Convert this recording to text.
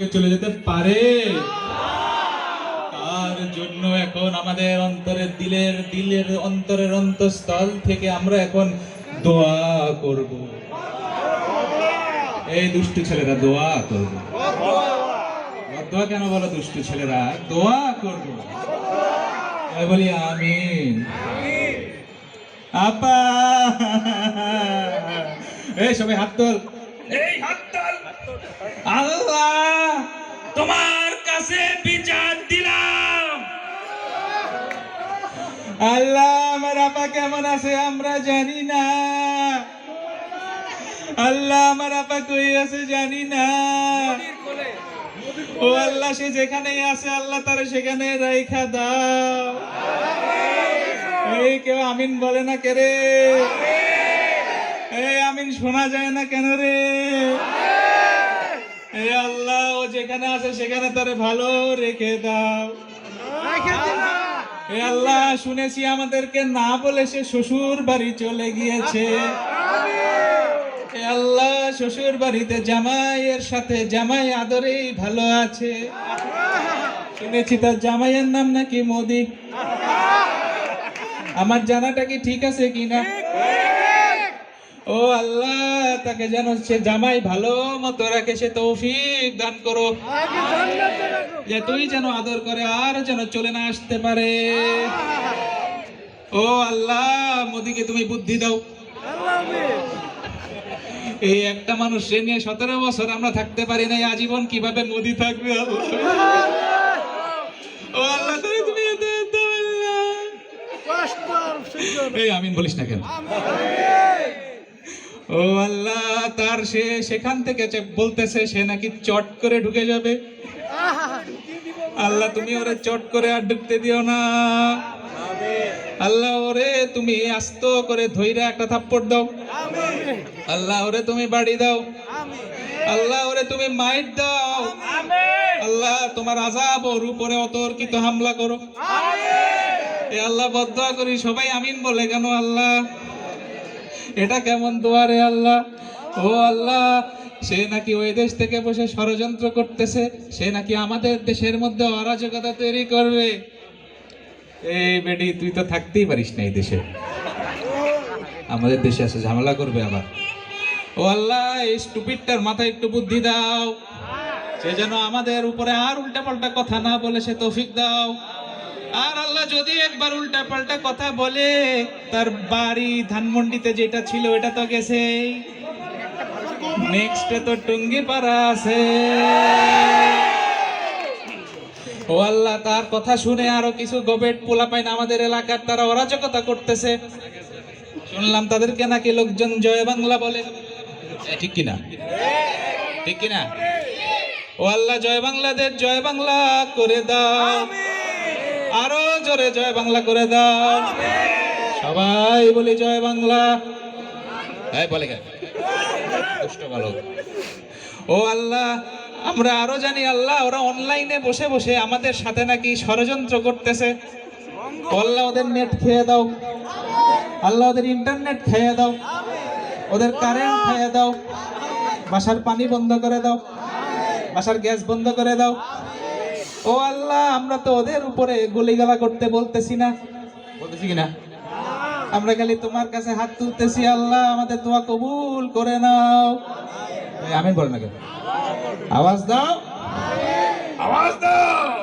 থেকে চলে যেতে পারে। তার জন্য এখন আমাদের অন্তরের দিলের দিলের অন্তরের অন্তঃস্থল থেকে আমরা এখন দোয়া করব। এই দুষ্টু ছেলেরা, দোয়া করব। দোয়া কেন বলো দুষ্টু ছেলেরা? দোয়া করব। আমি বলি, আমিন। আপা! এই সবাই হাত তোল। এই হাত আল্লাহ, তোমার কাছে বিচার দিলাম। আল্লাহ, আমার আপা কেমন আছে আমরা জানি না। আল্লাহ, আমার আপা কই আছে জানি না। ও আল্লাহ, সে যেখানেই আছে, আল্লাহ তার সেখানে রাইখা দাও। এই কেউ আমিন বলে না কে রে? এই আমিন শোনা যায় না কেন রে? এই আল্লাহ ও যেখানে আছে সেখানে তারে ভালো রেখে দাও। এ আল্লাহ শুনেছি আমাদেরকে না বলে সে শ্বশুর বাড়ি চলে গিয়েছে। আল্লাহ শ্বশুর বাড়িতে জামাইয়ের সাথে জামাই আদরেই ভালো আছে। শুনেছি তার জামাইয়ের নাম নাকি মোদি। আমার জানাটা কি ঠিক আছে কিনা? ও আল্লাহ তাকে যেন সে জামাই ভালো মতো রাখে সে তৌফিক দান করো। যে তুই যেন আদর করে আর যেন চলে না আসতে পারে। ও আল্লাহ মোদিকে তুমি বুদ্ধি দাও। এই একটা মানুষ সে নিয়ে সতেরো বছর আমরা থাকতে পারি না আজীবন কীভাবে মোদি থাকবে আল্লাহ? ও আল্লাহ তুমি আমিন বলিস না কেন? ও আল্লাহ, তার সে সেখান থেকে বলতেছে, সে নাকি চট করে ঢুকে যাবে। আল্লাহ, তুমি ওরে চট করে আর ঢুকতে দিও না। আল্লাহ, ওরে তুমি আস্ত করে ধইরা একটা থাপ্পড় দাও। আল্লাহ, ওরে তুমি বাড়ি দাও। আল্লাহ, ওরে তুমি মাইট দাও। আল্লাহ, তোমার আজাব ওর উপরে অতর্কিত হামলা করো। এ আল্লাহ বদয়া করি, সবাই আমিন বলে কেন আল্লাহ? এটা কেমন দোয়ারে আল্লাহ? ও আল্লাহ, সে নাকি ওই দেশ থেকে বসে ষড়যন্ত্র করতেছে, সে নাকি আমাদের দেশের মধ্যে অরাজকতা তৈরি করবে। এই বেডি তুই তো থাকতেই পারিস না এই দেশে। আমাদের দেশে এসে ঝামেলা করবে আবার। ও আল্লাহ, এই স্টুপিডটার মাথায় একটু বুদ্ধি দাও। সে যেন আমাদের উপরে আর উল্টা পাল্টা কথা না বলে সে তৌফিক দাও। আর আল্লাহ যদি একবার উল্টা পাল্টা কথা বলে, তার বাড়ি ধানমন্ডিতে যেটা ছিল, এটা তো গেছে। নেক্সটে তো টুঙ্গি পাড়া আছে। ও আল্লাহ, তার কথা শুনে আরও কিছু গোবেট পোলা পাইন আমাদের এলাকার তারা অরাজকতা করতেছে। শুনলাম তাদেরকে নাকি লোকজন জয় বাংলা বলে। ঠিক কিনা? ঠিক কিনা? ও আল্লাহ, জয় বাংলাদেশ জয় বাংলা করে দাও। আরও জোরে জয় বাংলা করে দাও। সবাই বলি জয় বাংলা। বলে ও আল্লাহ, আমরা আরও জানি আল্লাহ, ওরা অনলাইনে বসে বসে আমাদের সাথে নাকি ষড়যন্ত্র করতেছে। আল্লাহ ওদের নেট খেয়ে দাও। আল্লাহ ওদের ইন্টারনেট খেয়ে দাও। ওদের কারেন্ট খেয়ে দাও। বাসার পানি বন্ধ করে দাও। বাসার গ্যাস বন্ধ করে দাও। ও আল্লাহ, আমরা তো ওদের উপরে গুলিগালা করতে বলতেছি না। বলতেছি কিনা আমরা খালি তোমার কাছে হাত তুলতেছি, আল্লাহ, আমাদের তোমা কবুল করে নাও। আমি বলেন না আওয়াজ দাও। আওয়াজ দাও।